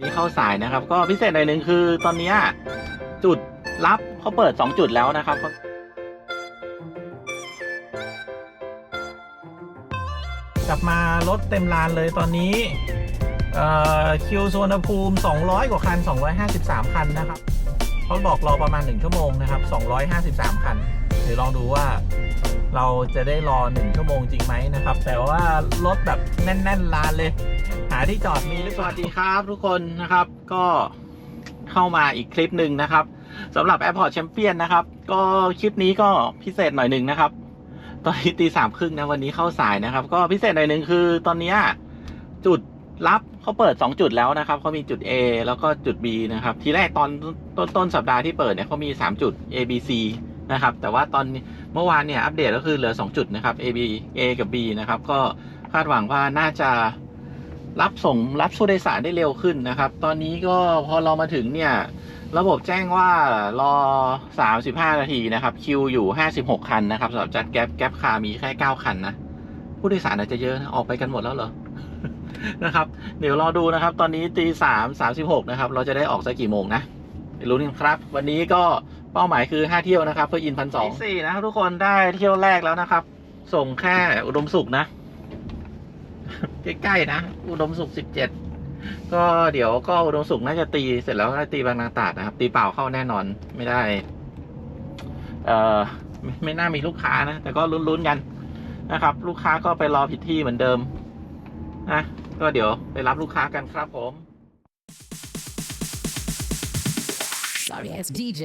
นี่เข้าสายนะครับ ก็พิเศษหน่อยหนึ่งคือตอนนี้จุดรับเขาเปิด2จุดแล้วนะครับกลับมารถเต็มลานเลยตอนนี้คิวสวนภูมิ 200 กว่าคัน 253 คันนะครับเขาบอกรอประมาณ 1 ชั่วโมงนะครับ 253 คัน เดี๋ยวลองดูว่าเราจะได้รอ 1 ชั่วโมงจริงไหมนะครับ แต่ว่ารถแบบแน่น ๆ ลานเลย ที่จอดมีหรือเปล่าสวัสดีครับทุกคนนะครับก็เข้ามาอีกคลิปหนึ่งนะครับสำหรับ Airport Champion นะครับ ก็คลิปนี้ก็พิเศษหน่อยหนึ่งนะครับ ตอนนี้ตีสามครึ่งนะวันนี้เข้าสายนะครับ ก็พิเศษหน่อยหนึ่งคือตอนเนี้ยจุดรับเขาเปิด 2 จุดแล้วนะครับเขามีจุด A แล้วก็จุด B นะครับ ทีแรกตอนต้นต้นสัปดาห์ที่เปิดเนี่ยเขามี 3 จุด A B C นะครับ แต่ว่าตอนเมื่อวานเนี่ยอัปเดตก็คือเหลือ 2 จุดนะครับ A B A กับ B นะครับก็คาดหวังว่าน่าจะ รับส่งรับผู้โดยสารได้เร็วขึ้นนะครับ ตอนนี้ก็พอเรามาถึงเนี่ย ระบบแจ้งว่ารอ 35 นาทีนะครับ คิวอยู่ 56 คันนะครับสำหรับจัดแก๊ปแก๊ปคามีแค่ 9 คันนะ ผู้โดยสารอาจจะเยอะนะออกไปกันหมดแล้วเหรอนะครับเดี๋ยวรอดูนะครับ ตอนนี้ตีสามสามสิบหกนะครับ เราจะได้ออกสักกี่โมงนะไม่รู้นี่ครับ วันนี้ก็เป้าหมายคือ5เที่ยวนะครับ เพื่ออินพันสองสี่นะครับทุกคนได้เที่ยวแรกแล้วนะครับ ส่งแค่อุดมสุขนะ ใกล้ๆนะ อุดมสุขสิบเจ็ดก็เดี๋ยวก็อุดมสุขน่าจะตีเสร็จแล้วก็ตีบางนาตาดนะครับ ตีเปล่าเข้าแน่นอนไม่ได้ เอ่อไม่ไม่น่ามีลูกค้านะ แต่ก็ลุ้นๆกันนะครับ ลูกค้าก็ไปรอผิดที่เหมือนเดิมนะก็เดี๋ยวไปรับลูกค้ากันครับผม Sorry as DJ.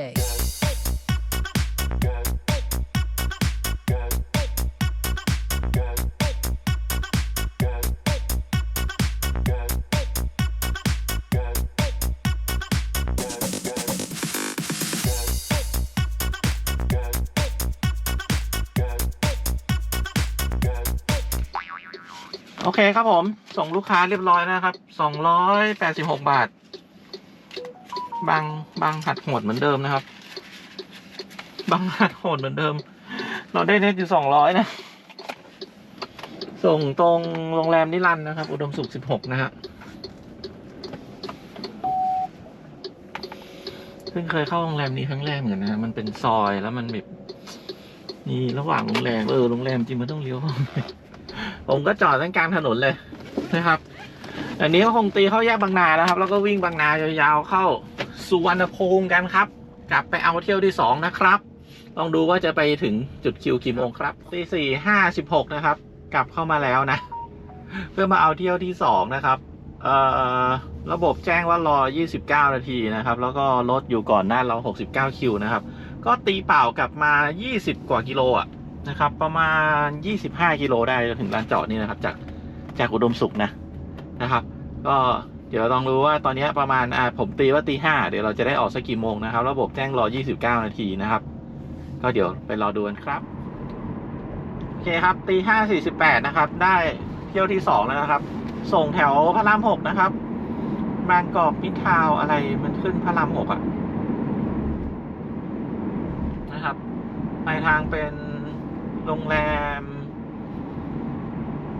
เคครับผม ส่งลูกค้าเรียบร้อยนะครับ สองร้อยแปดสิบหกบาท บางบางหัดโหดเหมือนเดิมนะครับ บางหัดโหดเหมือนเดิม เราได้เน็ตอยู่สองร้อยนะ ส่งตรงโรงแรมนิรันดร์นะครับ อุดมสุขสิบหกนะฮะเพิ่งเคยเข้าโรงแรมนี้ครั้งแรกเหมือนกันนะ มันเป็นซอยแล้วมันแบบนี่ระหว่างโรงแรมเออโรงแรมจริงมันต้องเลี้ยวเข้าไป ผมก็จอดตั้งกลางถนนเลยนะครับ อันนี้ก็คงตีเข้าแยกบางนานะครับ แล้วก็วิ่งบางนายาวๆเข้าสุวรรณภูมิกันครับ กลับไปเอาเที่ยวที่สองนะครับลองดูว่าจะไปถึงจุดคิวกี่โมงครับตีสี่ห้าสิบหกนะครับ กลับเข้ามาแล้วนะ เพื่อมาเอาเที่ยวที่สองนะครับเอ่อระบบแจ้งว่ารอ 29 นาทีนะครับ แล้วก็รถอยู่ก่อนหน้าเรา 69 คิวนะครับ ก็ตีเปล่ากลับมา 20 กว่ากิโลอะ นะครับ ประมาณ 25 กิโลได้จนถึงลานจอดนี่นะครับ จากจากอุดมสุขนะนะครับ ก็เดี๋ยวลองดูว่าตอนนี้ประมาณอ่าผมตีว่าตีห้าเดี๋ยวเราจะได้ออกสักกี่โมงนะครับ ระบบแจ้งรอ 29 นาทีนะครับ ก็เดี๋ยวไปรอดูกันครับโอเคครับตีห้าสี่สิบแปดนะครับ ได้เที่ยวที่สองแล้วนะครับ ส่งแถวพระรามหกนะครับบางกอกมิทาวอะไรมันขึ้นพระรามหกอะนะครับไปทางเป็น โรงแรม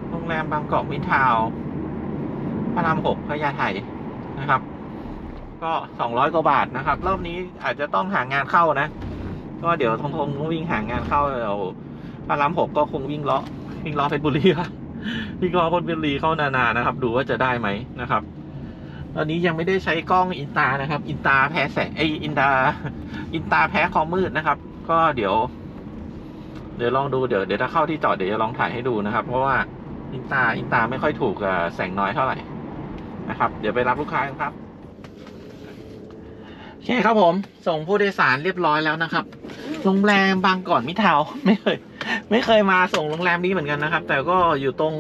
โรงแรมบางกอกมิทาวพระรามหกพญาไทนะครับ ก็สองร้อยกว่าบาทนะครับ รอบนี้อาจจะต้องหางานเข้านะ ก็เดี๋ยวทงทงวิ่งหางานเข้าเดี๋ยวพระรามหกก็คงวิ่งเลาะวิ่งเลาะเพชรบุรีครับวิ่งเลาะเพชรบุรีเข้านานๆนะครับ ดูว่าจะได้ไหมนะครับ ตอนนี้ยังไม่ได้ใช้กล้องอินตานะครับ อินตาแพ้แสงไออินตาอินตาแพ้ความมืดนะครับ ก็เดี๋ยว เดี๋ยวลองดูเดี๋ยวเดี๋ยวถ้าเข้าที่จอดเดี๋ยวจะลองถ่ายให้ดูนะครับ เพราะว่าอินตาอินตาไม่ค่อยถูกกับแสงน้อยเท่าไหร่นะครับ เดี๋ยวไปรับลูกค้ากันครับโอเคครับผม ส่งผู้โดยสารเรียบร้อยแล้วนะครับ โรงแรมบางก่อนมิตรทาวไม่เคย ไม่เคยมาส่งโรงแรมนี้เหมือนกันนะครับ แต่ก็อยู่ตรง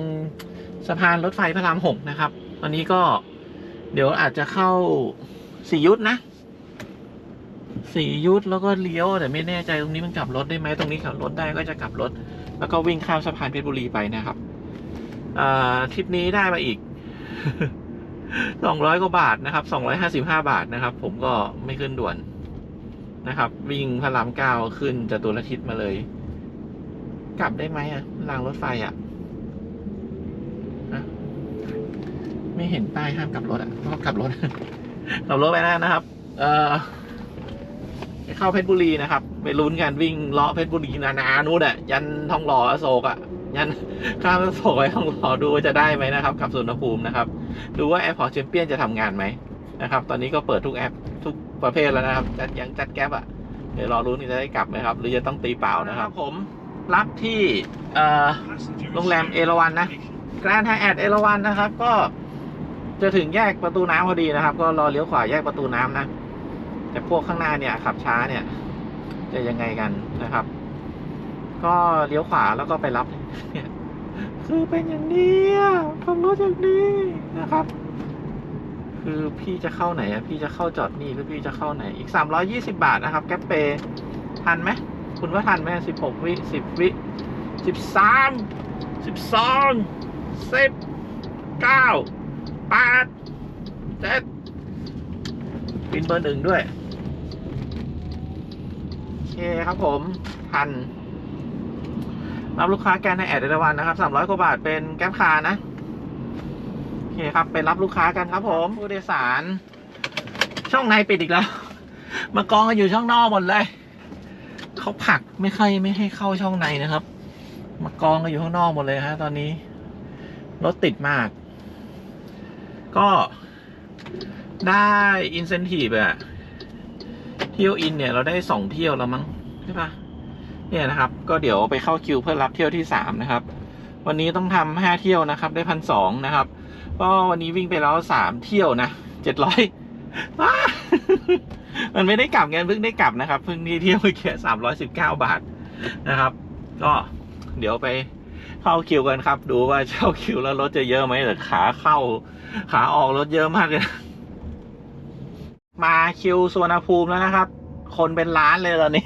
สะพานรถไฟพระรามหกนะครับตอนนี้ก็เดี๋ยวอาจจะเข้าสียุทธนะ สี่ยุทธแล้วก็เลี้ยวแต่ไม่แน่ใจตรงนี้มันกลับรถได้ไหมตรงนี้ขับรถได้ก็จะกลับรถ แล้วก็วิ่งข้ามสะพานเพชรบุรีไปนะครับทริปนี้ได้มาอีกสองร้อยกว่าบาทนะครับสองร้อยห้าสิบห้าบาทนะครับ ผมก็ไม่ขึ้นด่วนนะครับ วิ่งพระรามเก้าขึ้นจตุรทิศมาเลย กลับได้ไหมอะรางรถไฟอะไม่เห็นป้ายห้ามกลับรถอะก็กลับรถกลับรถไปแล้นะครับ เอ่อ เข้าเพชรบุรีนะครับ ไปลุ้นกันวิ่งเลาะเพชรบุรีนานานู่นอะยันทองหล่อโศกอะยันข้ามโศกไปทองหล่อดูว่าจะได้ไหมนะครับ กับสุนทรภูมินะครับ ดูว่าแอร์พอร์ตแชมเปี้ยนจะทำงานไหมนะครับ ตอนนี้ก็เปิดทุกแอปทุกประเภทแล้วนะครับ จัดยังจัดแก๊ปอะเดี๋ยวรอรุ้นจะได้กลับไหมครับ หรือจะต้องตีเปล่านะครับผมรับที่โรงแรมเอราวันนะแกรนด์ไฮแอทเอราวันนะครับ ก็จะถึงแยกประตูน้ำพอดีนะครับ ก็รอเลี้ยวขวาแยกประตูน้ำนะ แต่พวกข้างหน้าเนี่ยขับช้าเนี่ย จะยังไงกันนะครับ ก็เลี้ยวขวาแล้วก็ไปรับเนี่ยคือเป็นอย่างนี้อะขับรถอย่างนี้นะครับ คือพี่จะเข้าไหนอะพี่จะเข้าจอดนี่หรือพี่จะเข้าไหนอีกสามร้อยี่สิบาทนะครับ แก๊ปเปทันไหมคุณว่าทันไหมสิบหกวิสิบวิสิบสามสิบสองสิบเก้าแปดเจ็ด ปินเบอร์หนึ่งด้วย โอเคครับผมทันรับลูกค้าแกนในแอดเดรวันนะครับสามร้อยกว่าบาทเป็นแก๊ปคานะ โอเคครับไปรับลูกค้ากันครับผม ผู้โดยสาร ช่องในปิดอีกแล้ว มากองกันอยู่ช่องนอกหมดเลย เขาผักไม่ค่อยไม่ให้เข้าช่องในนะครับ มากองกันอยู่ข้างนอกหมดเลยฮะตอนนี้ รถติดมาก ก็ ได้อินเซนティブอะเที่ยวอินเนี่ย เราได้สองเที่ยวแล้วมั้งใช่ปะเนี่ยนะครับ ก็เดี๋ยวไปเข้าคิวเพื่อรับเที่ยวที่สามนะครับ วันนี้ต้องทำห้าเที่ยวนะครับ ได้พันสองนะครับ ก็วันนี้วิ่งไปแล้วสามเที่ยวนะเจ็ดร้อย มันไม่ได้กลับเงินเพิ่งได้กลับนะครับ เพิ่งนี่เที่ยวไปแค่สามร้อยสิบเก้าบาทนะครับ ก็เดี๋ยวไปเข้าคิวกันครับ ดูว่าเช่าคิวแล้วรถจะเยอะไหมหรือขาเข้า ขาออกรถเยอะมากเลย มาคิวสวนภูมิแล้วนะครับ คนเป็นล้านเลยตอนนี้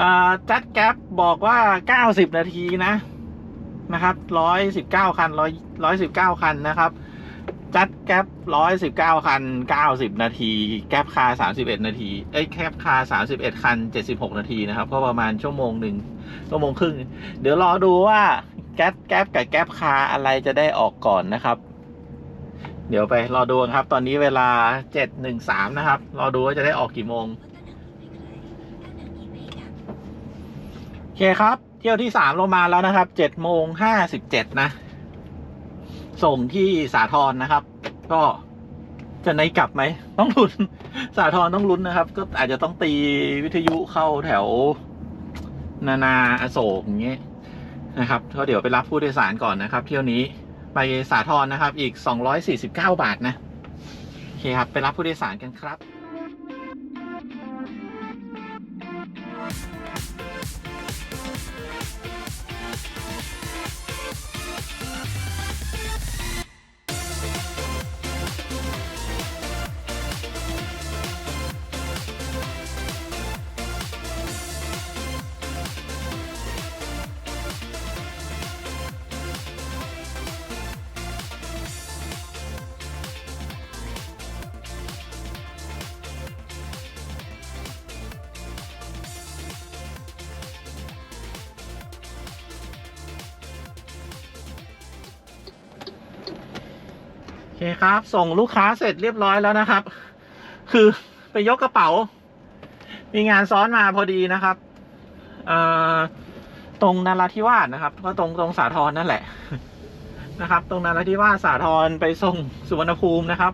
อ่าจัดแก๊ปบอกว่าเก้าสิบนาทีนะนะครับร้อยสิบเก้าคันร้อยร้อยสิบเก้าคันนะครับ จัดแก๊ปร้อยสิบเก้าคันเก้าสิบนาที แก๊ปคาสามสิบเอ็ดนาที เอ้ยแก๊ปคาสามสิบเอ็ดคันเจ็ดสิบหกนาทีนะครับ ก็ประมาณชั่วโมงหนึ่งชั่วโมงครึ่ง เดี๋ยวรอดูว่าแก๊ปแก๊ปกับแก๊ปคาอะไรจะได้ออกก่อนนะครับ เดี๋ยวไปรอดูครับ ตอนนี้เวลาเจ็ดหนึ่งสามนะครับ รอดูว่าจะได้ออกกี่โมง โอเคครับ เที่ยวที่สามลงมาแล้วนะครับเจ็ดโมงห้าสิบเจ็ดนะ ส่งที่สาทรนะครับ ก็จะในกลับไหม ต้องลุ้น สาทรต้องลุ้นนะครับ ก็อาจจะต้องตีวิทยุเข้าแถว นานาอโศกอย่างเงี้ยนะครับก็เดี๋ยวไปรับผู้โดยสารก่อนนะครับ เที่ยวนี้ ไปสาทรนะครับอีก 249 บาทนะ โอเคครับ ไปรับผู้โดยสารกันครับ เคครับ ส่งลูกค้าเสร็จเรียบร้อยแล้วนะครับ คือไปยกกระเป๋า มีงานซ้อนมาพอดีนะครับตรงนาราธิวาสนะครับ ก็ตรงตรงสาทรนั่นแหละนะครับ ตรงนาราธิวาสสาทรไปส่งสุวรรณภูมินะครับ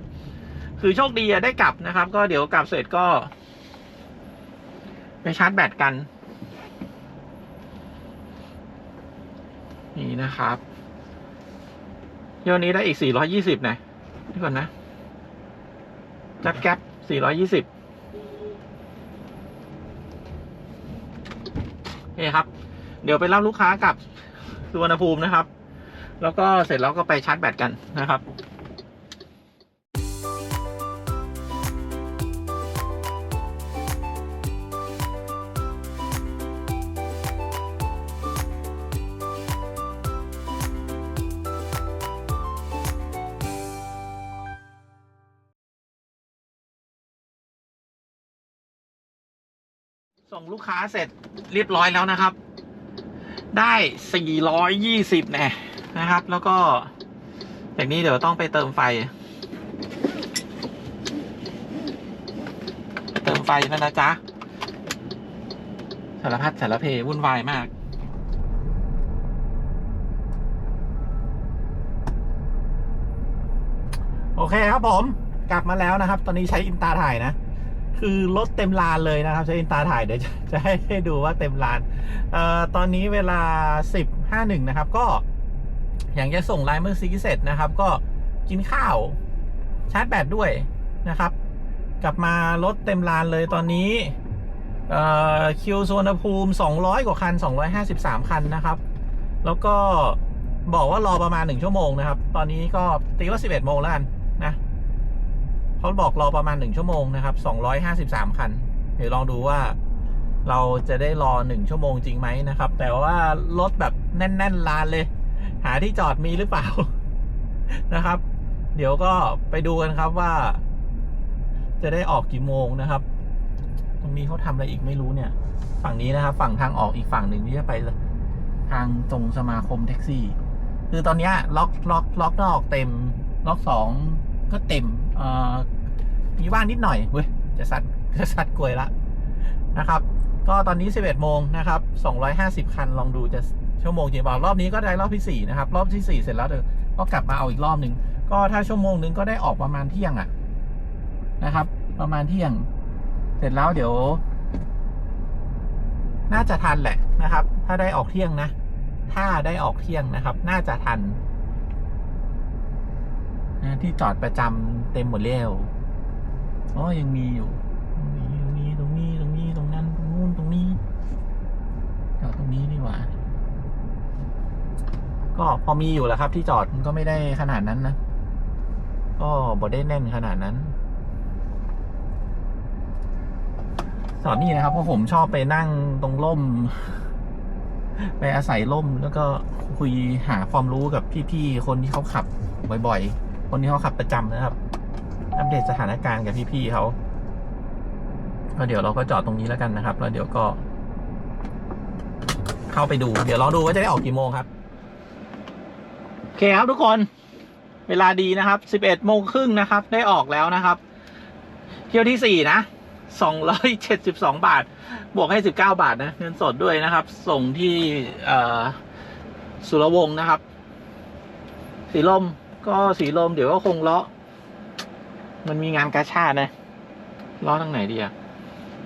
คือโชคดีอะได้กลับนะครับ ก็เดี๋ยวกลับเสร็จก็ ไปชาร์จแบตกัน นี่นะครับเที่ยวนี้ได้อีก 420นะ นี่ก่อนนะจักแก๊ป420โอเคครับ เดี๋ยวไปรับลูกค้ากับสุวรรณภูมินะครับ แล้วก็เสร็จแล้วก็ไปชาร์จแบตกันนะครับ ส่งลูกค้าเสร็จเรียบร้อยแล้วนะครับ ได้ 420แน่นะครับ แล้วก็แบบนี้เดี๋ยวต้องไปเติมไฟ เติมไฟนั่นนะจ๊ะ สารพัดสารเพวุ่นวายมากโอเคครับผม กลับมาแล้วนะครับ ตอนนี้ใช้อินตาถ่ายนะ คือรถเต็มลานเลยนะครับใช้อินตาถ่ายเดี๋ยวจะให้ดูว่าเต็มลานเอ่อตอนนี้เวลา 10 51 นะครับ ก็อย่างจะส่งไลน์เมื่อซีเสร็จนะครับ ก็กินข้าวชาร์จแบตด้วยนะครับ กลับมารถเต็มลานเลยตอนนี้คิวสวนภูมิ 200 กว่าคัน 253 คันนะครับ แล้วก็บอกว่ารอประมาณ 1 ชั่วโมงนะครับ ตอนนี้ก็ตีว่า 11 โมงแล้วกัน เขาบอกรอประมาณ 1 ชั่วโมงนะครับ253 คัน เดี๋ยวลองดูว่าเราจะได้รอ 1 ชั่วโมงจริงไหมนะครับ แต่ว่ารถแบบแน่น ๆ ลานเลย หาที่จอดมีหรือเปล่านะครับ เดี๋ยวก็ไปดูกันครับว่า จะได้ออกกี่โมงนะครับ ตรงนี้เขาทำอะไรอีกไม่รู้เนี่ย ฝั่งนี้นะครับ ฝั่งทางออกอีกฝั่งหนึ่งที่จะไปทางตรงสมาคมแท็กซี่ คือตอนนี้ล็อกล็อกล็อกนอกเต็มล็อกสอง ก็เต็มมีว่างนิดหน่อยเว้ยจะซัดจะซัดกลวยละนะครับ ก็ตอนนี้ 11 โมงนะครับ 250 คันลองดูจะชั่วโมงจริงเปล่ารอบนี้ก็ได้รอบที่ 4 นะครับ รอบที่ 4 เสร็จแล้วเดี๋ยวก็กลับมาเอาอีกรอบหนึ่งก็ถ้าชั่วโมงหนึงก็ได้ออกประมาณเที่ยงอะนะครับ ประมาณเที่ยง เสร็จแล้วเดี๋ยว น่าจะทันแหละนะครับ ถ้าได้ออกเที่ยงนะ ถ้าได้ออกเที่ยงนะครับ น่าจะทัน นะที่จอดประจำเต็มหมดแล้วอ๋อยังมีอยู่ตรงนี้ตรงนี้ตรงนี้ตรงนี้ตรงนั้นตรงนู้นตรงนี้จอดตรงนี้ดีกว่า ก็พอมีอยู่แหล้วครับ ที่จอดมันก็ไม่ได้ขนาดนั้นนะก็บ่ได้แน่นขนาดนั้นสอนนี่นะครับเพราะผมชอบไปนั่งตรงร่ม ไปอาศัยร่มแล้วก็คุยหาความรู้กับพี่ๆคนที่เขาขับบ่อย ๆ คนที่เขาขับประจำนะครับ อัปเดตสถานการณ์กับพี่ๆเขาก็เดี๋ยวเราก็จอดตรงนี้แล้วกันนะครับ แล้วเดี๋ยวก็ เข้าไปดู เดี๋ยวลอดูว่าจะได้ออกกี่โมงครับ โอเคครับทุกคน เวลาดีนะครับ สิบเอ็ดโมงครึ่งนะครับ ได้ออกแล้วนะครับ เที่ยวที่สี่นะสองร้อยเจ็ดสิบสองบาท บวกให้สิบเก้าบาทนะ เงินสดด้วยนะครับ ส่งที่สุรวงศ์นะครับ สีลม ก็สีลมเดี๋ยวก็คงเลาะ มันมีงานกาชาดนะเลาะทางไหนดีอะ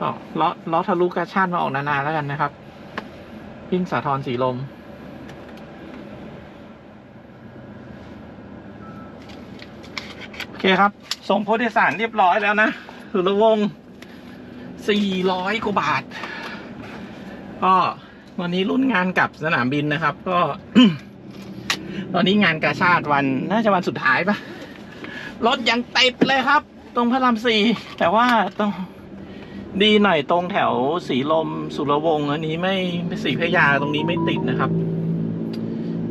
ก็เลาะเลาะทะลุกาชาดมาออกนานาแล้วกันนะครับพิ้งสาทรสีลม โอเคครับ ส่งผู้โดยสารเรียบร้อยแล้วนะสุรวงศ์สี่ร้อยกว่าบาท ก็วันนี้รุ่นงานกลับสนามบินนะครับ ก็ ตอนนี้งานกาชาติวันน่าจะวันสุดท้ายปะรถยังติดเลยครับ ตรงพระรามสี่แต่ว่าต้องดีหน่อยตรงแถวสีลมสุรวงศ์อันนี้ไม่สีพะยาตรงนี้ไม่ติดนะครับ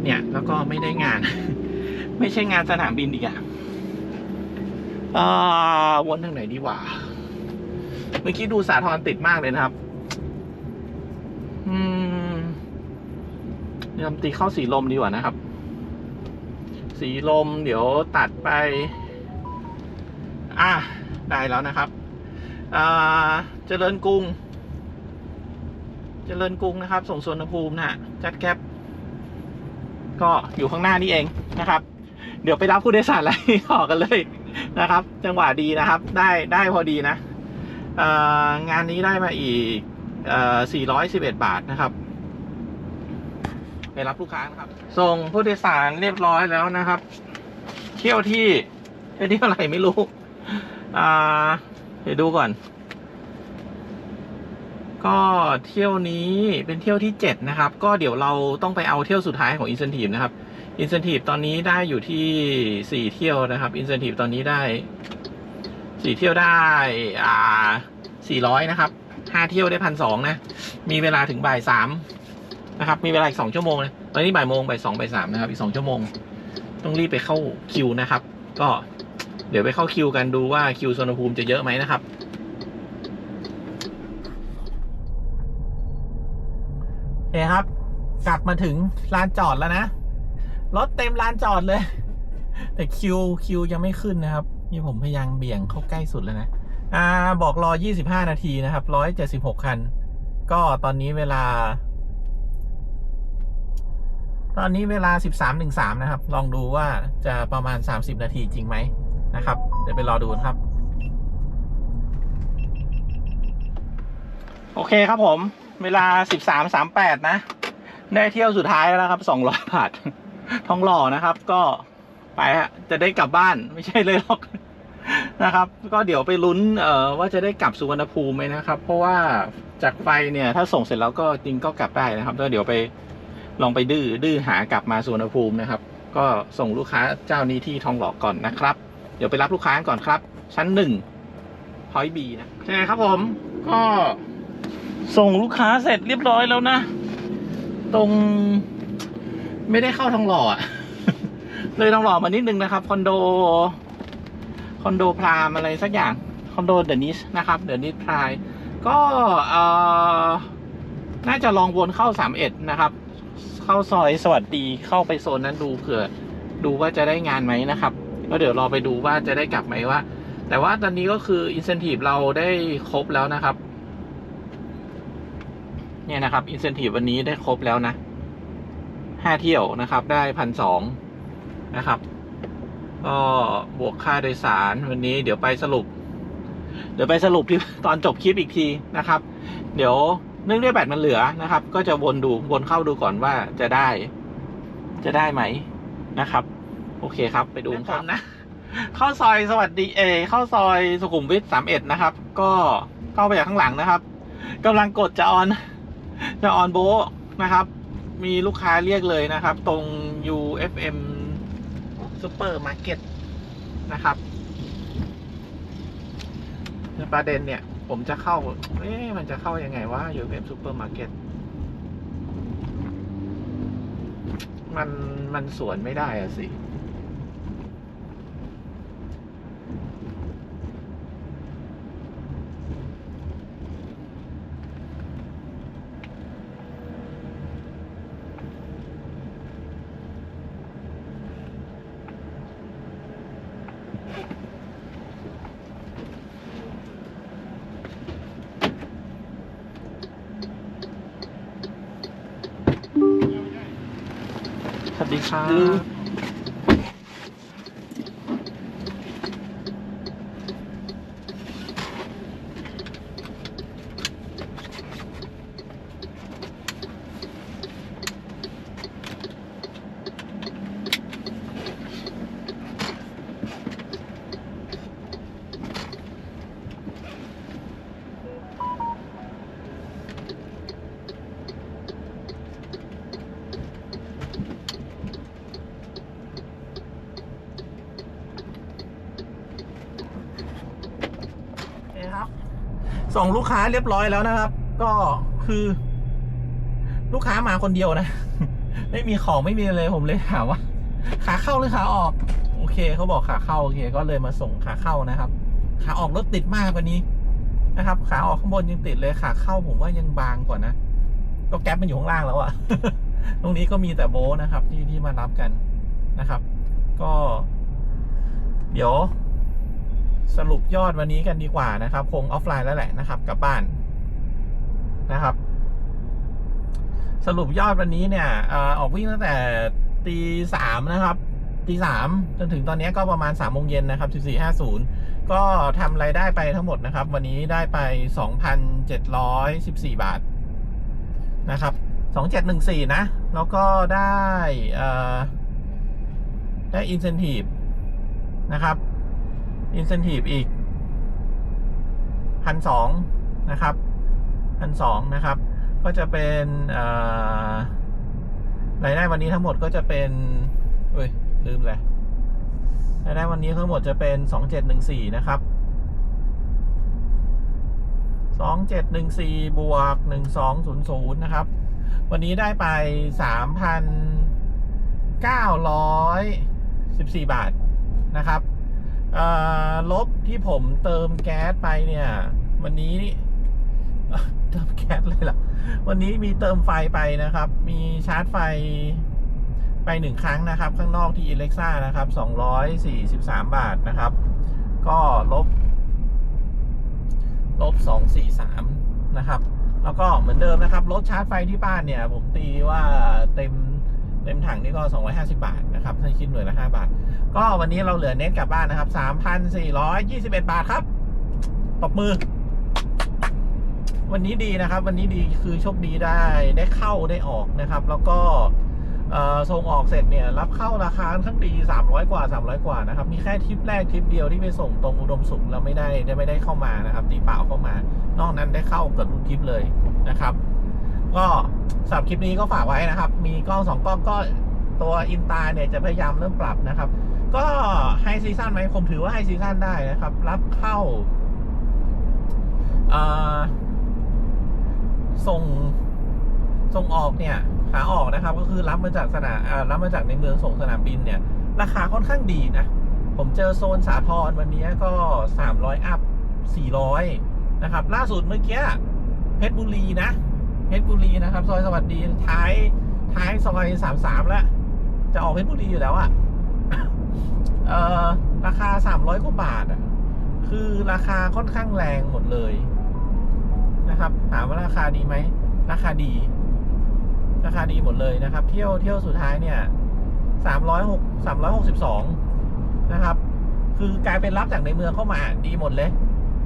เนี่ยแล้วก็ไม่ได้งาน ไม่ใช่งานสนามบินอีกอะอ่าวนทางไหนดีวะเมื่อกี้ดูสาทรติดมากเลยนะครับ อืมยวตีเข้าสีลมดีกว่านะครับ สีลม เดี๋ยวตัดไป อะ ได้แล้วนะครับอ่าเจริญกรุง เจริญกรุงนะครับ ส่งสวนภูมินะจัดแก๊ปก็อยู่ข้างหน้านี่เองนะครับ เดี๋ยวไปรับผู้โดยสารอะไรต่อกันเลยนะครับ จังหวะดีนะครับ ได้ได้พอดีนะเอองานนี้ได้มาอีกเอ่อ411 บาทนะครับ ไปรับลูกค้านะครับ ส่งผู้โดยสารเรียบร้อยแล้วนะครับ เที่ยวที่เป็นที่เท่าไรไม่รู้ อ่า เดี๋ยวดูก่อน ก็เที่ยวนี้เป็นเที่ยวที่7นะครับ ก็เดี๋ยวเราต้องไปเอาเที่ยวสุดท้ายของ Incentive นะครับ Incentive ตอนนี้ได้อยู่ที่4เที่ยวนะครับ Incentive ตอนนี้ได้สี่เที่ยวได้ อ่าสี่ร้อยนะครับห้าเที่ยวได้พันสองนะ มีเวลาถึงบ่ายสาม นะครับ มีเวลาอีกสองชั่วโมงนะตอนนี้บ่ายโมงบ่ายสองบ่ายสามนะครับ อีกสองชั่วโมง ต้องรีบไปเข้าคิวนะครับ ก็เดี๋ยวไปเข้าคิวกันดูว่าคิวสวนภูมิจะเยอะไหมนะครับ โอเคครับ กลับมาถึงลานจอดแล้วนะ รถเต็มลานจอดเลย แต่คิวคิวยังไม่ขึ้นนะครับ นี่ผมพยายามเบี่ยงเข้าใกล้สุดแล้วนะ อ่า บอกรอ 25 นาทีนะครับ 176 คัน ก็ตอนนี้เวลา ตอนนี้เวลา 13.13 นะครับ ลองดูว่าจะประมาณ 30 นาทีจริงไหมนะครับ เดี๋ยวไปรอดูครับ โอเคครับผม เวลา 13.38 นะ ได้เที่ยวสุดท้ายแล้วครับ 200 บาททองหล่อนะครับ ก็ไปฮะ จะได้กลับบ้านไม่ใช่เลยหรอกนะครับ ก็เดี๋ยวไปลุ้นเอ่อว่าจะได้กลับสุวรรณภูมิไหมนะครับ เพราะว่าจากไฟเนี่ย ถ้าส่งเสร็จแล้วก็จริงก็กลับได้นะครับแล้วเดี๋ยวไป ลองไปดื้อดื้อหากลับมาสุวรรณภูมินะครับ ก็ส่งลูกค้าเจ้านี้ที่ทองหล่อก่อนนะครับ เดี๋ยวไปรับลูกค้าก่อนครับ ชั้นหนึ่งพอยบีนะใช่ครับผมก็ส่งลูกค้าเสร็จเรียบร้อยแล้วนะ ตรงไม่ได้เข้าทองหล่ออะเลยทองหล่อมานิดนึงนะครับคอนโดคอนโดพรามอะไรสักอย่างคอนโดเดนิสนะครับเดนิสพรายก็เอ่อน่าจะลองวนเข้าสามเอ็ดนะครับ เข้าซอยสวัสดีเข้าไปโซนนั้นดูเผื่อ ดูว่าจะได้งานไหมนะครับแล้วเดี๋ยวรอไปดูว่าจะได้กลับไหมว่า แต่ว่าตอนนี้ก็คืออินเซนティブเราได้ครบแล้วนะครับ เนี่ยนะครับอินเซนティブวันนี้ได้ครบแล้วนะห้าเที่ยวนะครับ ได้พันสองนะครับ ก็บวกค่าโดยสารวันนี้เดี๋ยวไปสรุป เดี๋ยวไปสรุปที่ ตอนจบคลิปอีกทีนะครับ เดี๋ยว เนื่องด้วยแบตมันเหลือนะครับ ก็จะวนดูวนเข้าดูก่อนว่าจะได้ จะได้ไหมนะครับ โอเคครับ ไปดูครับนะเข้าซอยสวัสดีเออเข้าซอยสุขุมวิทสามเอ็ดนะครับ ก็เข้าไปจากข้างหลังนะครับกำลังกดจะออน จะออนโบะนะครับ มีลูกค้าเรียกเลยนะครับ ตรง UFM ซูเปอร์มาร์เก็ตนะครับในประเด็นเนี่ย ผมจะเข้า เอ๊ะมันจะเข้ายังไงว่า UFM ซูเปอร์มาร์เก็ตมันมันสวนไม่ได้อะสิ สวัสดีครับโอเคครับ ส่งลูกค้าเรียบร้อยแล้วนะครับ ก็คือ ลูกค้ามาคนเดียวนะ ไม่มีของไม่มีอะไรผมเลยถามว่า ขาเข้าหรือขาออก โอเคเขาบอกขาเข้าโอเค ก็เลยมาส่งขาเข้านะครับ ขาออกรถติดมากกว่านี้นะครับ ขาออกข้างบนยังติดเลยขาเข้าผมว่ายังบางกว่านะก็แก๊ปมันอยู่ข้างล่างแล้วอะตรงนี้ก็มีแต่โบนะครับ ที่ที่มารับกันนะครับ ก็ เดี๋ยว สรุปยอดวันนี้กันดีกว่านะครับ คงออฟไลน์แล้วแหละนะครับกลับบ้านนะครับ สรุปยอดวันนี้เนี่ยเอ่อออกวิ่งตั้งแต่ตีสามนะครับตีสามจนถึงตอนนี้ก็ประมาณสามโมงเย็นนะครับสิบสี่ห้าศูนย์ก็ทำรายได้ไปทั้งหมดนะครับ วันนี้ได้ไปสองพันเจ็ดร้อยสิบสี่บาทนะครับสองเจ็ดหนึ่งสี่นะ แล้วก็ได้เอ่อได้อินเซนティブนะครับ อินเซนティブอีกพันสองนะครับพันสองนะครับ ก็จะเป็นเอ่อรายได้วันนี้ทั้งหมดก็จะเป็นเอ้ย ลืมเลยรายได้วันนี้ทั้งหมดจะเป็นสองเจ็ดหนึ่งสี่นะครับสองเจ็ดหนึ่งสี่บวกหนึ่งสองศูนย์ศูนย์นะครับ วันนี้ได้ไปสามพันเก้าร้อยสิบสี่บาทนะครับ ลบที่ผมเติมแก๊สไปเนี่ย วันนี้เติมแก๊สเลยล่ะ วันนี้มีเติมไฟไปนะครับ มีชาร์จไฟไปหนึ่งครั้งนะครับ ข้างนอกที่ Alexa นะครับ243 บาทนะครับ ก็ลบ ลบ 243 นะครับ แล้วก็เหมือนเดิมนะครับ รถชาร์จไฟที่บ้านเนี่ย ผมตีว่าเต็มเต็มถังนี่ก็ 250 บาท นะครับถ้าคิดหน่วยละ5บาท ก็วันนี้เราเหลือเน็ตกลับบ้านนะครับ 3,421 บาทครับตบมือ วันนี้ดีนะครับ วันนี้ดีคือโชคดีได้ได้เข้าได้ออกนะครับ แล้วก็ส่งออกเสร็จเนี่ยรับเข้าราคาค่อนข้างดี 300 กว่า 300 กว่านะครับ มีแค่ทริปแรกทริปเดียวที่ไปส่งตรงอุดมสุขแล้วไม่ได้ได้ไม่ได้เข้ามานะครับ ตีเปล่าเข้ามา นอกนั้นได้เข้าเกือบทุกทริปเลยนะครับ ก็สำหรับคลิปนี้ก็ฝากไว้นะครับ มีกล้องสองกล้องก็ ตัวอินตาเนี่ยจะพยายามเริ่มปรับนะครับ ก็ไฮซีซั่นไหมผมถือว่าไฮซีซั่นได้นะครับ รับเข้าเอ่อส่งส่งออกเนี่ยขาออกนะครับ ก็คือรับมาจากสนามรับมาจากในเมืองส่งสนามบินเนี่ย ราคาค่อนข้างดีนะ ผมเจอโซนสาทรวันนี้ก็ 300 อัพ 400 นะครับ ล่าสุดเมื่อกี้เพชรบุรีนะเพชรบุรีนะครับ ซอยสวัสดีท้ายท้ายซอย 33 แล้ว จะออกเพชรบุรีอยู่แล้วอะเอ่อราคา300กว่าบาทอะคือราคาค่อนข้างแรงหมดเลยนะครับ ถามว่าราคาดีไหม ราคาดี ราคาดีหมดเลยนะครับ เที่ยวเที่ยวสุดท้ายเนี่ย306 362นะครับ คือกลายเป็นรับจากในเมืองเข้ามาดีหมดเลย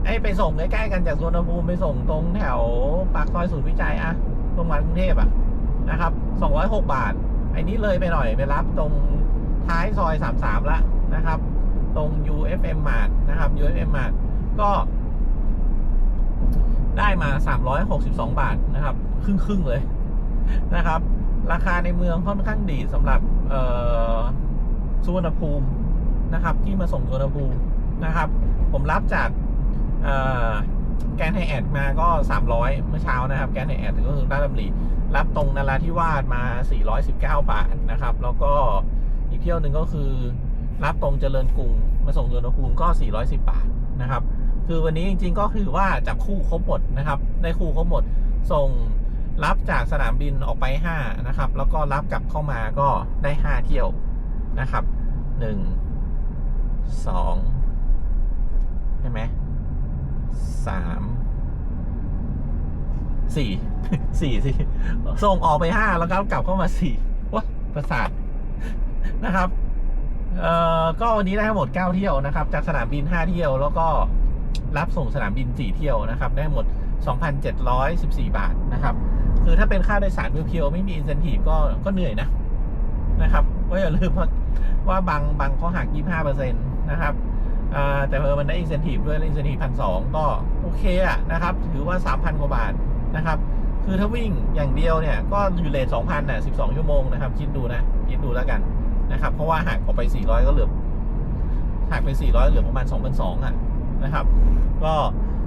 ไอ้ไปส่งใกล้ๆกันจากสวนภูมิไปส่งตรงแถวปากซอยศูนย์วิจัยอะโรงพยาบาลกรุงเทพอะนะครับ206บาท ไอ้นี้เลยไปหน่อยไปรับตรงท้ายซอย 33 ละนะครับ ตรง UFM Mart นะครับ UFM Mart ก็ได้มา 362 บาทนะครับ ครึ่งครึ่งๆเลยนะครับ ราคาในเมืองค่อนข้างดีสำหรับเอ่อสุวรรณภูมินะครับ ที่มาส่งสุวรรณภูมินะครับ ผมรับจากเอ่อ แกนไฮแอดมาก็ 300 เมื่อเช้านะครับ แกนไฮแอดก็คือด้านลำลีรับตรงนราธิวาสมา 419 บาทนะครับ แล้วก็อีกเที่ยวหนึ่งก็คือ รับตรงเจริญกรุงมาส่งสุวรรณภูมิก็ 410 บาทนะครับ คือวันนี้จริงๆก็คือว่าจับคู่ครบหมดนะครับ ได้คู่ครบหมดส่งรับจากสนามบินออกไป 5 นะครับ แล้วก็รับกลับเข้ามาก็ได้ 5 เที่ยวนะครับ 1 2 ใช่ไหม สามสี่ สี่สิส่งออกไปห้าแล้วก็กลับเข้ามาสี่ว้าประสาทนะครับ เอ่อก็วันนี้ได้ทั้งหมด 9 เที่ยวนะครับ จากสนามบิน 5 เที่ยว แล้วก็รับส่งสนามบิน 4 เที่ยวนะครับ ได้หมด 2,714 บาทนะครับ คือถ้าเป็นค่าโดยสารเพียวๆไม่มีอินเซนティブก็ก็เหนื่อยนะนะครับก็อย่าลืมว่าว่าบางบางเขาหัก 25%นะครับอ่า แต่เออมันได้อินเซนティブด้วยอินเซนティブพันสองก็โอเคอะนะครับ ถือว่า 3,000 กว่าบาทนะครับ คือถ้าวิ่งอย่างเดียวเนี่ย ก็อยู่เลท2,000น่ะ12 ชั่วโมงนะครับ คิดดูนะ คิดดูแล้วกัน นะครับ เพราะว่าหักออกไป 400 ก็เหลือหักไป 400 เหลือประมาณ 2,200อ่ะนะครับ ก็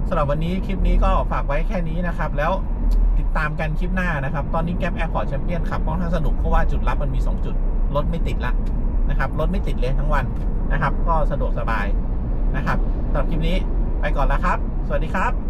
สำหรับวันนี้คลิปนี้ก็ฝากไว้แค่นี้นะครับ แล้วติดตามกันคลิปหน้านะครับ ตอนนี้แก๊ปแอร์พอร์ตแชมเปี้ยนขับค่อนข้างสนุก เพราะว่าจุดรับมันมี 2 จุด รถไม่ติดละนะครับ รถไม่ติดเลยทั้งวันนะครับ ก็สะดวกสบาย นะครับสำหรับคลิปนี้ไปก่อนแล้วครับ สวัสดีครับ